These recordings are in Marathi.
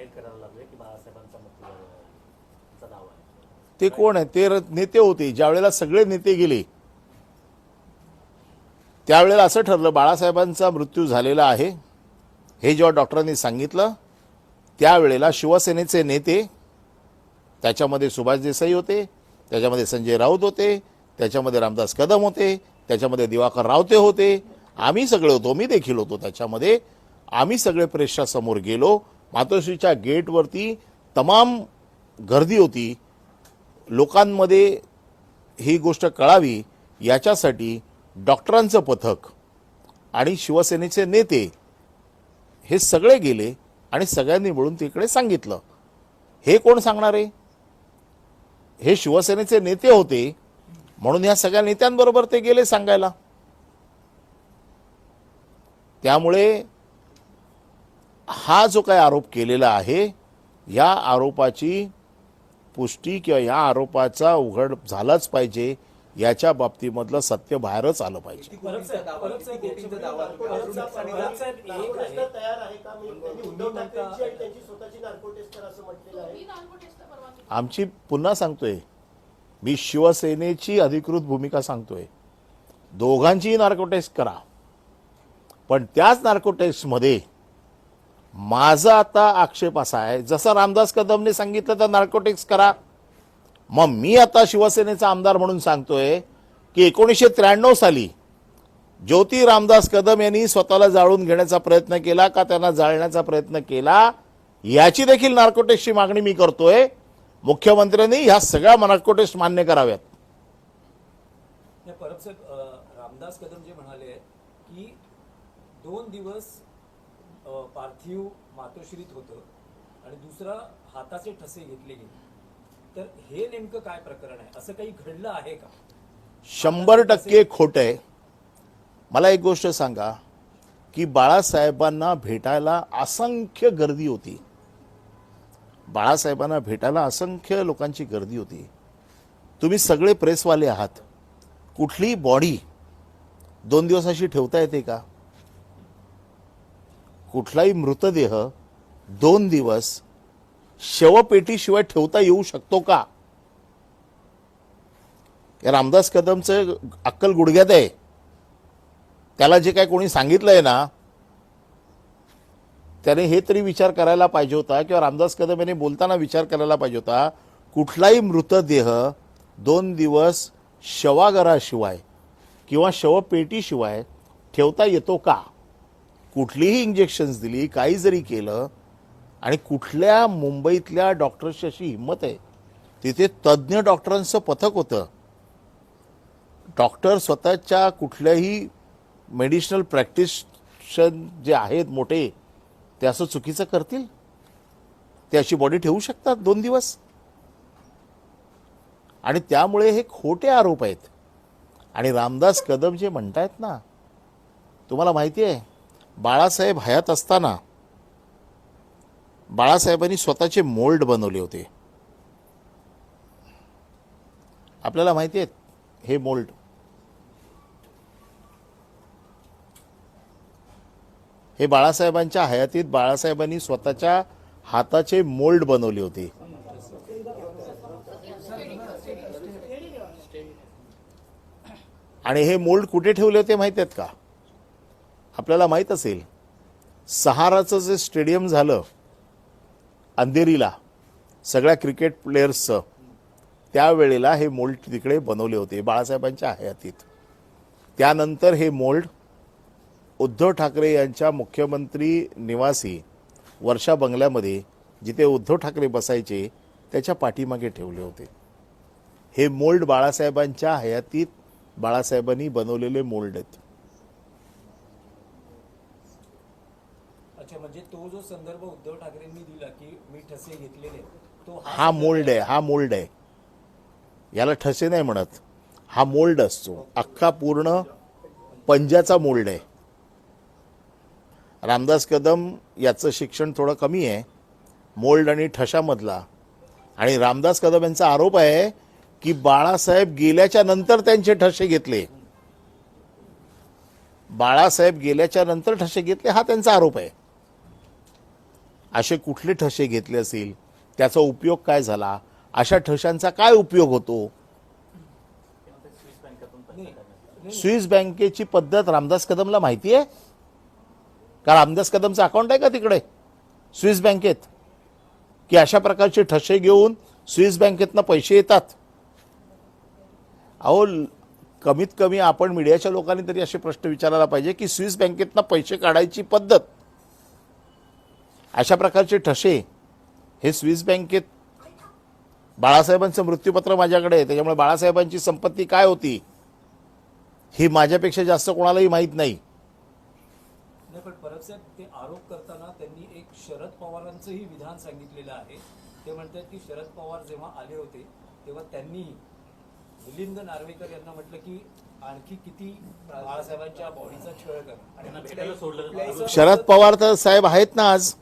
जाहीर करायला लागले की बाळासाहेबांचा मृत्यू दावा आहे. ते कोण आहे? ते नेते होते. ज्या वेळेला सगळे नेते गेले त्यावेळेला असं ठरलं बाळासाहेबांचा मृत्यू झालेला आहे. हे जेव्हा डॉक्टरांनी सांगितलं त्यावेळेला शिवसेनेचे नेते त्याच्यामध्ये सुभाष देसाई होते त्याच्यामध्ये संजय राऊत होते त्याच्यामध्ये रामदास कदम होते त्याच्यामध्ये दिवाकर रावते होते. आम्ही सगळे होतो मी देखील होतो त्याच्यामध्ये. आम्ही सगळे प्रेक्षासमोर समोर गेलो मातोश्रीच्या गेटवरती तमाम गर्दी होती. लोकांमध्ये ही गोष्ट कळावी याच्यासाठी डॉक्टरांचं पथक आणि शिवसेनेचे नेते हे सगळे गेले आणि सगळ्यांनी मिळून तिकडे सांगितलं. हे कोण सांगणार आहे? हे शिवसेनेचे नेते होते म्हणून या सगळ्या नेत्यांबरोबर ते गेले सांगायला. त्यामुळे हा जो काही आरोप केलेला आहे या आरोपाची पुष्टी किंवा या आरोपाचा उघड झालाच पाहिजे याच्या बाबतीमधलं सत्य बाहेरच आलं पाहिजे. परब साहेब परब साहेब गोपींचा दावा. परब साहेब एक आहे प्रश्न तयार आहे का? मी त्यांनी उद्धव ठाकरेंची आणि त्यांची स्वतःची नार्को टेस्टर असं म्हटलेलं आहे. आमची पुन्हा सांगतोय मी शिवसेनेची अधिकृत भूमिका सांगतोय. दोघांचीही नार्को टेस्ट करा. पण त्याच नार्को टेस्टमध्ये माझा आता आक्षेप असा आहे जसं रामदास कदमने सांगितलं तर नार्कोटिक्स करा. मग मी आता शिवसेनेचा आमदार म्हणून सांगतोय की एकोणीसशे त्र्याण्णव साली ज्योती रामदास कदम यांनी स्वतःला जाळून घेण्याचा प्रयत्न केला का त्यांना जाळण्याचा प्रयत्न केला याची देखील नार्कोटेस्टची मागणी मी करतोय. मुख्यमंत्र्यांनी ह्या सगळ्या नार्कोटेस्ट मान्य कराव्यात. रामदास कदम जे म्हणाले की दोन दिवस पार्थिव मातोश्रीत होतं आणि दुसरा हाताचे ठसे घेतले गेले. तर हे नेमकं काय प्रकरण आहे? असं काही घडलं आहे का? शंभर टक्के खोटं आहे. मला एक गोष्ट सांगा की बाळासाहेबांना भेटायला असंख्य गर्दी होती. बाळासाहेबांना भेटायला असंख्य लोकांची गर्दी होती. तुम्ही सगळे प्रेसवाले आहात. कुठली बॉडी दोन दिवस अशी ठेवता येते का? कुठलाही मृतदेह दोन दिवस शवपेटीशिवाय ठेवता येऊ शकतो का? या रामदास कदमचं अक्कल गुडघ्यात आहे. त्याला जे काय कोणी सांगितलंय ना त्याने हे तरी विचार करायला पाहिजे होता किंवा रामदास कदम यांनी बोलताना विचार करायला पाहिजे होता कुठलाही मृतदेह दोन दिवस शवागाराशिवाय किंवा शवपेटीशिवाय ठेवता येतो का? कुठलीही इंजेक्शन्स दिली काही जरी केलं आणि कुठल्या मुंबईतल्या डॉक्टर्सची अशी हिंमत आहे तिथे तज्ज्ञ डॉक्टरांचं पथक होतं. डॉक्टर स्वतःच्या कुठल्याही मेडिसिनल प्रॅक्टिशन जे आहेत मोठे ते असं चुकीचं करतील? ते अशी बॉडी ठेवू शकतात दोन दिवस? आणि त्यामुळे हे खोटे आरोप आहेत. आणि रामदास कदम जे म्हणतायत ना तुम्हाला माहिती आहे बाळासाहेब हयात असताना बाळासाहेबांनी स्वतःचे मोल्ड बनवले होते. आपल्याला माहिती आहेत हे मोल्ड. हे बाळासाहेबांच्या हयातीत बाळासाहेबांनी स्वतःच्या हाताचे मोल्ड बनवले होते. आणि हे मोल्ड कुठे ठेवले होते माहिती आहेत का? आपल्याला माहीत असेल सहाराचं जे स्टेडियम झालं अंधेरीला सगळ्या क्रिकेट प्लेयर्सचं त्यावेळेला हे मोल्ड तिकडे बनवले होते बाळासाहेबांच्या हयातीत. त्यानंतर हे मोल्ड उद्धव ठाकरे यांच्या मुख्यमंत्री निवासी वर्षा बंगल्यामध्ये जिथे उद्धव ठाकरे बसायचे त्याच्या पाठीमागे ठेवले होते. हे मोल्ड बाळासाहेबांच्या हयातीत बाळासाहेबांनी बनवलेले मोल्ड आहेत. अच्छा म्हणजे तो जो संदर्भ उद्धव ठाकरेंनी दिला की मी ठसे घेतलेले तो हा मोल्ड आहे हा मोल्ड आहे. याला ठसे नाही म्हणत. हा मोल्ड असतो. अख्खा पूर्ण पंजाचा मोल्ड आहे. रामदास कदम याचं शिक्षण थोडं कमी आहे. मोल्ड आणि ठशामधला. आणि रामदास कदम यांचा आरोप आहे की बाळासाहेब गेल्याच्यानंतर त्यांचे ठसे घेतले. बाळासाहेब गेल्याच्यानंतर ठसे घेतले हा त्यांचा आरोप आहे. असे कुठले ठसे घेतले असतील त्याचा उपयोग काय झाला? अशा ठशांचा काय उपयोग होतो? स्विस बँकेची पद्धत रामदास कदमला माहिती आहे का रामदास कदमचं अकाउंट आहे का तिकडे? स्विस बँकेत? की अशा प्रकारचे ठसे घेऊन स्विस बँकेतनं पैसे येतात? अहो कमीत कमी आपण मीडियाच्या लोकांनी तरी असे प्रश्न विचारायला पाहिजे की स्विस बँकेतनं पैसे काढायची पद्धत अशा प्रकारचे ठसे हे स्विस बँकेत बाळासाहेबांचं मृत्यूपत्र माझ्याकडे आहे. त्याच्यामुळे बाळासाहेबांची संपत्ती काय होती ही माझ्यापेक्षा जास्त कोणालाही माहीत नाही. पण परब साहेब ते आरोप करताना त्यांनी एक शरद पवारांचंही विधान सांगितलेलं आहे. ते म्हणतात की शरद पवार जेव्हा आले होते तेव्हा त्यांनी मिलिंद नार्वेकर यांना म्हटलं की आणखी किती बाळासाहेबांच्या बॉडीचा छळ करा. त्यांना भेटायला सोडलं. शरद पवार तर साहेब आहेत ना आज.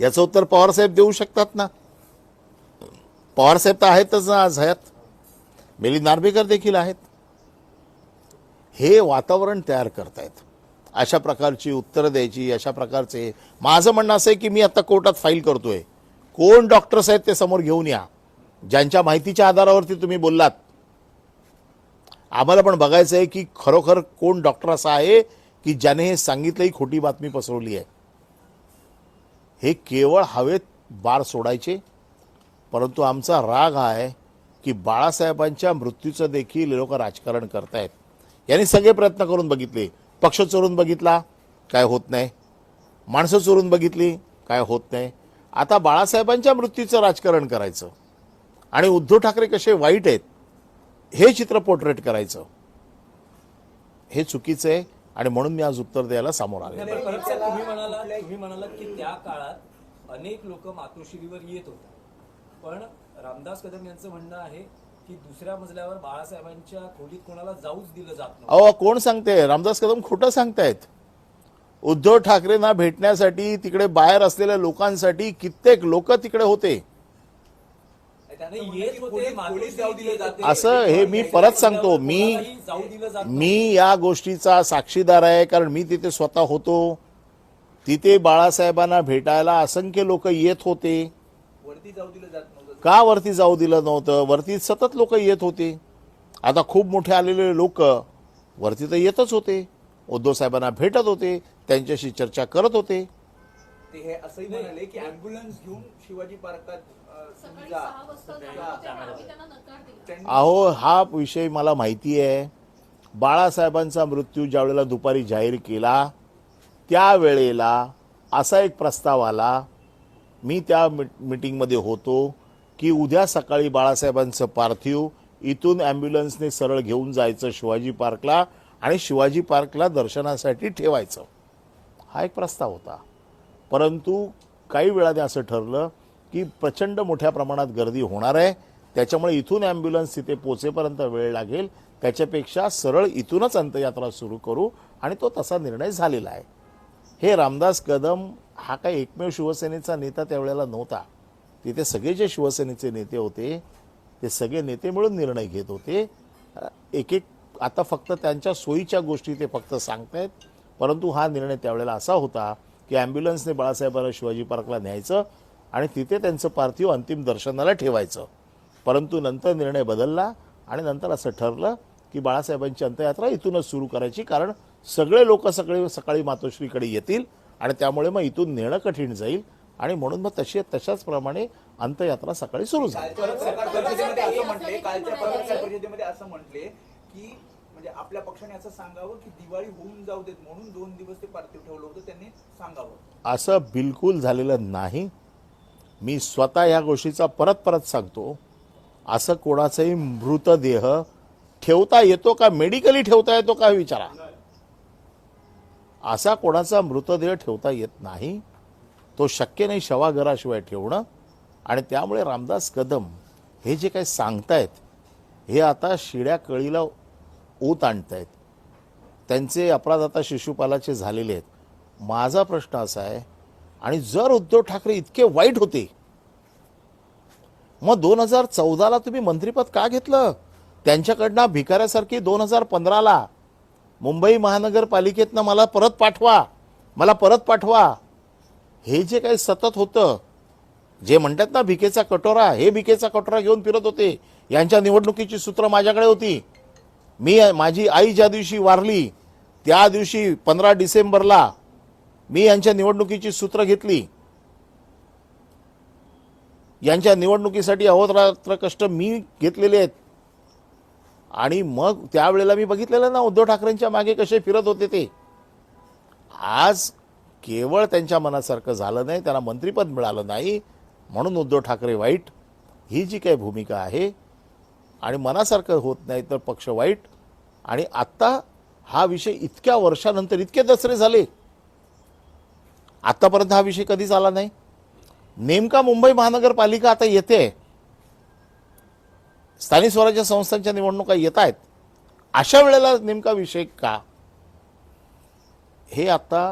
याचं उत्तर पवार साहेब देऊ शकतात ना? पवार साहेब तर आहेतच ना आज हयात. मिलिंद नार्वेकर देखील आहेत. हे वातावरण तयार करतायत. अशा प्रकारची उत्तरं द्यायची अशा प्रकारचे. माझं म्हणणं असं आहे की मी आता कोर्टात फाईल करतोय. कोण डॉक्टर्स आहेत ते समोर घेऊन या. ज्यांच्या माहितीच्या आधारावरती तुम्ही बोललात. आम्हाला पण बघायचं आहे की खरोखर कोण डॉक्टर असा आहे की ज्याने हे सांगितलंही खोटी बातमी पसरवली आहे. हे केवळ हवेत बार सोडायचे. परंतु आमचा राग हा आहे की बाळासाहेबांच्या मृत्यूचं देखील लोक राजकारण करतायत. यांनी सगळे प्रयत्न करून बघितले. पक्ष चोरून बघितला काय होत नाही. माणसं चोरून बघितली काय होत नाही. आता बाळासाहेबांच्या मृत्यूचं राजकारण करायचं. आणि उद्धव ठाकरे कसे वाईट आहेत हे चित्र पोर्ट्रेट करायचं. हे चुकीचं आहे. आणि म्हणून मी आज उत्तर द्यायला समोर आले तुम्ही म्हणाला की त्या काळात अनेक लोक मातोश्रीवर येत होते. पण रामदास कदम यांचं म्हणणं आहे की दुसऱ्या मजल्यावर बाळासाहेबांच्या खोलीत कोणाला जाऊच दिलं जात अहो कोण सांगते? रामदास कदम खोटं सांगतायत. उद्धव ठाकरेंना भेटण्यासाठी तिकडे बाहेर असलेल्या लोकांसाठी कित्येक लोक तिकडे होते नाही, येत होते मातोश्रीत येत होते. असं हे मी परत सांगतो मी. मी या गोष्टीचा साक्षीदार आहे कारण मी तिथे स्वतः होतो. तिथे बाळासाहेबांना भेटायला असंख्य लोक येत होते. वरती जाऊ दिलं जात नव्हतं. का वरती जाऊ दिलं नव्हतं? वरती सतत लोक येत होते. आता खूप मोठे आलेले लोक वरती तर येतच होते. उद्धव साहेबांना भेटत होते त्यांच्याशी चर्चा करत होते. ते हे असंही म्हणाले की अँब्युलन्स घेऊन शिवाजी पार्कात अहो हा विषय मला माहिती आहे. बाळासाहेबांचा मृत्यू ज्यावेळेला दुपारी जाहीर केला त्यावेळेला असा एक प्रस्ताव आला मी त्या मीट- मीटिंगमध्ये होतो की उद्या सकाळी बाळासाहेबांचं पार्थिव इथून ॲम्ब्युलन्सने सरळ घेऊन जायचं शिवाजी पार्कला आणि शिवाजी पार्कला दर्शनासाठी ठेवायचं. हा एक प्रस्ताव होता. परंतु काही वेळाने असं ठरलं की प्रचंड मोठ्या प्रमाणात गर्दी होणार आहे. त्याच्यामुळे इथून ॲम्ब्युलन्स तिथे पोचेपर्यंत वेळ लागेल. त्याच्यापेक्षा सरळ इथूनच अंत्ययात्रा सुरू करू आणि तो तसा निर्णय झालेला आहे. हे रामदास कदम हा काही एकमेव शिवसेनेचा नेता त्यावेळेला नव्हता. तिथे सगळे जे शिवसेनेचे नेते होते ते सगळे नेते मिळून निर्णय घेत होते. एक एक आता फक्त त्यांच्या सोयीच्या गोष्टी ते फक्त सांगतायत. परंतु हा निर्णय त्यावेळेला असा होता की ॲम्ब्युलन्सने बाळासाहेबांना शिवाजी पार्कला न्यायचं. आणि तिथे त्यांचं पार्थिव अंतिम दर्शनाला ठेवायचं. परंतु नंतर निर्णय बदलला आणि नंतर असं ठरलं की बाळासाहेबांची अंत्ययात्रा इथूनच सुरू करायची कारण सगळे लोक सगळे सकाळी मातोश्रीकडे येतील आणि त्यामुळे मग इथून नेणं कठीण जाईल आणि म्हणून मग तशी तशाच प्रमाणे अंत्ययात्रा सकाळी सुरू झाली. असं म्हटले की म्हणजे आपल्या पक्षाने असं सांगावं की दिवाळी होऊन जाऊ देत म्हणून दोन दिवस ते पार्थिव ठेवलं होतं त्यांनी सांगावं. असं बिलकुल झालेलं नाही. मी स्वतः या गोष्टीचा परत परत सांगतो. असं कोणाचाही मृतदेह ठेवता येतो का मेडिकली ठेवता येतो का विचारा. असा कोणाचा मृतदेह ठेवता येत नाही तो शक्य नाही शवाघराशिवाय ठेवणं. आणि त्यामुळे रामदास कदम हे जे काही सांगतायत हे आता शिड्या कळीला ओत आणतायत. त्यांचे अपराध आता शिशुपालाचे झालेले आहेत. माझा प्रश्न असा आहे आणि जर उद्धव ठाकरे इतके वाईट होते मग दोन हजार चौदाला तुम्ही मंत्रिपद का घेतलं? त्यांच्याकडनं भिकाऱ्यासारखी दोन हजार पंधराला मुंबई महानगरपालिकेतनं मला परत पाठवा मला परत पाठवा. हे जे काही सतत होतं जे म्हणतात ना भिकेचा कटोरा हे भिकेचा कटोरा घेऊन फिरत होते. यांच्या निवडणुकीची सूत्र माझ्याकडे होती. मी माझी आई ज्या दिवशी वारली त्या दिवशी पंधरा डिसेंबरला मी यांच्या निवडणुकीची सूत्र घेतली. यांच्या निवडणुकीसाठी अहोरात्र कष्ट मी घेतलेले आहेत. आणि मग त्यावेळेला मी बघितलेलं ना उद्धव ठाकरेंच्या मागे कसे फिरत होते ते. आज केवळ त्यांच्या मनासारखं झालं नाही त्यांना मंत्रिपद मिळालं नाही म्हणून उद्धव ठाकरे वाईट. ही जी काही भूमिका आहे आणि मनासारखं होत नाही तर पक्ष वाईट. आणि आत्ता हा विषय इतक्या वर्षानंतर इतके दसरे झाले. आत्तापर्यंत हा विषय कधीच आला नाही. नेमका मुंबई महानगरपालिका आता येते. स्थानिक स्वराज्य संस्थांच्या निवडणुका येत आहेत. अशा वेळेला नेमका विषय का? हे आत्ता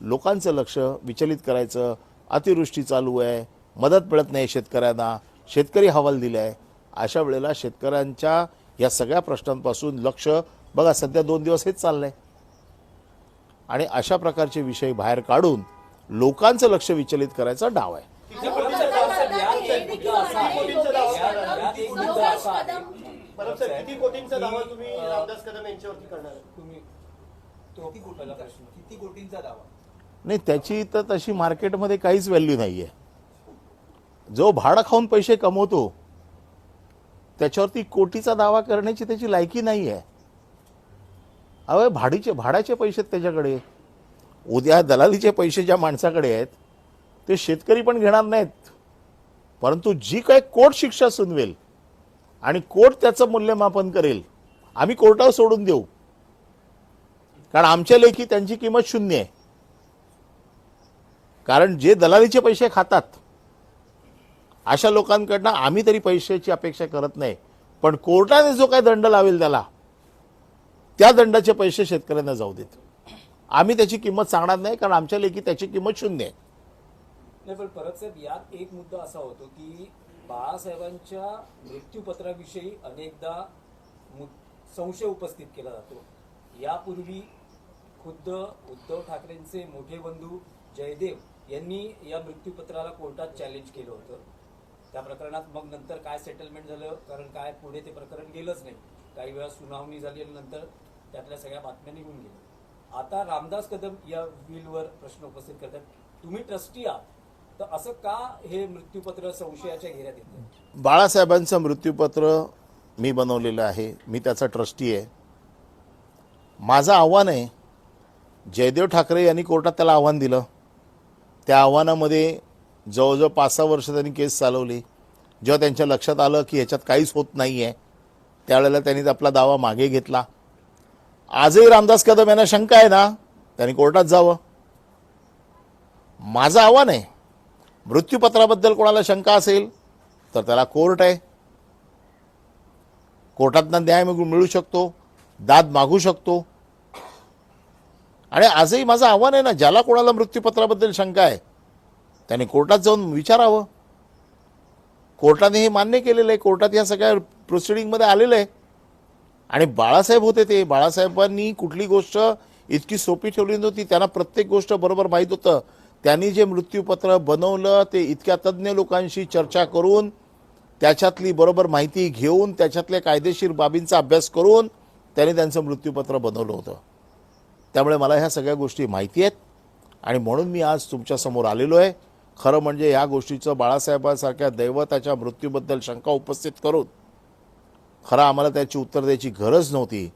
लोकांचं लक्ष विचलित करायचं अतिवृष्टी चालू आहे मदत मिळत नाही शेतकऱ्यांना शेतकरी हवाल दिले आहे अशा वेळेला शेतकऱ्यांच्या या सगळ्या प्रश्नांपासून लक्ष बघा सध्या दोन दिवस हेच चाललं आहे आणि अशा प्रकारचे विषय बाहेर काढून लोकांचं लक्ष विचलित करायचा डाव आहे. परत सर किती कोटींचा दावा तुम्ही रामदास कदम यांच्यावरती करणार आहे? तुम्ही तो किती पहिला कोटींचा प्रश्न? किती कोटींचा दावा? नाही त्याची तर तशी मार्केटमध्ये काहीच व्हॅल्यू नाही आहे जो भाडं खाऊन पैसे कमवतो त्याच्यावरती कोटीचा दावा करण्याची त्याची लायकी नाही आहे अवे भाडीचे भाड्याचे पैसे आहेत त्याच्याकडे. उद्या दलालीचे पैसे ज्या माणसाकडे आहेत ते शेतकरी पण घेणार नाहीत. परंतु जी काय कोर्ट शिक्षा सुनवेल आणि कोर्ट त्याचं मूल्यमापन करेल आम्ही कोर्टावर सोडून देऊ. कारण आमच्या लेखी त्यांची किंमत शून्य आहे. कारण जे दलालीचे पैसे खातात अशा लोकांकडनं आम्ही तरी पैशाची अपेक्षा करत नाही. पण कोर्टाने जो काय दंड लावेल त्याला त्या दंडाचे पैसे शेतकऱ्यांना जाऊ देत. आम्ही त्याची किंमत सांगणार नाही कारण आमच्या लेखी त्याची किंमत शून्य आहे. नाही पण परत साहेब यात एक मुद्दा असा होतो की बाळासाहेबांच्या मृत्यूपत्राविषयी अनेकदा मु- संशय उपस्थित केला जातो. यापूर्वी खुद्द उद्धव ठाकरेंचे मोठे बंधू जयदेव यांनी या मृत्यूपत्राला कोर्टात चॅलेंज केलं होतं. त्या प्रकरणात मग नंतर काय सेटलमेंट झालं कारण काय पुढे ते प्रकरण गेलंच नाही. काही वेळा सुनावणी झाली आणि नंतर त्यातल्या सगळ्या बातम्या निघून गेल्या. आता रामदास कदम या बिलवर प्रश्न उपस्थित करतात. तुम्ही ट्रस्टी आहात. तर असं का हे मृत्यूपत्र संशयाच्या घेऱ्यात येतं बाळासाहेबांचं मृत्यूपत्र मी बनवलेलं आहे. मी त्याचा ट्रस्टी आहे. माझं आव्हान आहे जयदेव ठाकरे यांनी कोर्टात त्याला आव्हान दिलं. त्या आव्हानामध्ये जवळजवळ पाच सहा वर्ष त्यांनी केस चालवली. जेव्हा त्यांच्या लक्षात आलं की ह्याच्यात काहीच होत नाही आहे त्यावेळेला त्यांनी आपला दावा मागे घेतला. आजही रामदास कदम यांना शंका आहे ना त्यांनी कोर्टात जावं. माझं आव्हान आहे मृत्यूपत्राबद्दल कोणाला शंका असेल तर त्याला कोर्ट आहे. कोर्टातनं न्याय मिळू मिळू शकतो दाद मागू शकतो. आणि आजही माझं आव्हान आहे ना ज्याला कोणाला मृत्यूपत्राबद्दल शंका आहे त्याने कोर्टात जाऊन विचारावं. कोर्टाने हे मान्य केलेलं आहे कोर्टात या सगळ्या प्रोसिडिंगमध्ये आलेलं आहे. आणि बाळासाहेब होते ते. बाळासाहेबांनी कुठली गोष्ट इतकी सोपी ठेवली नव्हती. त्यांना प्रत्येक गोष्ट बरोबर माहीत होतं. त्यांनी जे मृत्यूपत्र बनवलं ते इतक्या तज्ज्ञ लोकांशी चर्चा करून त्याच्यातली बरोबर माहिती घेऊन त्याच्यातल्या कायदेशीर बाबींचा अभ्यास करून त्यांनी त्यांचं मृत्यूपत्र बनवलं होतं. त्यामुळे मला ह्या सगळ्या गोष्टी माहिती आहेत. आणि म्हणून मी आज तुमच्यासमोर आलेलो आहे. खरं म्हणजे ह्या गोष्टीचं बाळासाहेबांसारख्या दैवताच्या मृत्यूबद्दल शंका उपस्थित करून खरं आम्हाला त्याची उत्तर द्यायची गरज नव्हती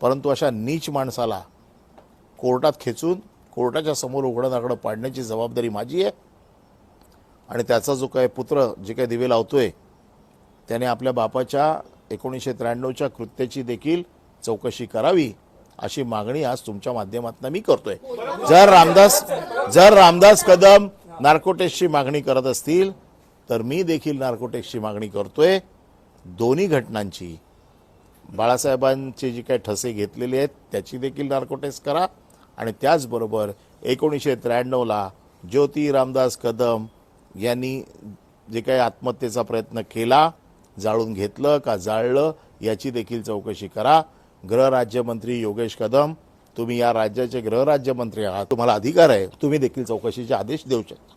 परंतु अशा नीच माणसाला कोर्टात खेचून कोर्टाच्या समोर उघडं नाकडं पाडण्याची जबाबदारी माझी आहे. आणि त्याचा जो काही पुत्र जे काही दिवे लावतोय त्याने आपल्या बापाच्या एकोणीसशे त्र्याण्णवच्या कृत्याची देखील चौकशी करावी अशी मागणी आज तुमच्या माध्यमातून मी करतोय. जर रामदास जर रामदास कदम नार्कोटेक्सची मागणी करत असतील तर मी देखील नार्कोटेक्सची मागणी करतोय. दोन्ही घटनांची बाळासाहेबांचे जे काही ठसे घेतलेले आहेत त्याची देखील नार्कोटेक्स करा. आणि त्याचबरोबर एकोणीसशे त्र्याण्णवला ज्योती रामदास कदम यांनी जे काही आत्महत्येचा प्रयत्न केला जाळून घेतलं का जाळलं याची देखील चौकशी करा. गृहराज्यमंत्री योगेश कदम तुम्ही या राज्याचे गृहराज्यमंत्री आहात तुम्हाला अधिकार आहे तुम्ही देखील चौकशीचे आदेश देऊ शकता.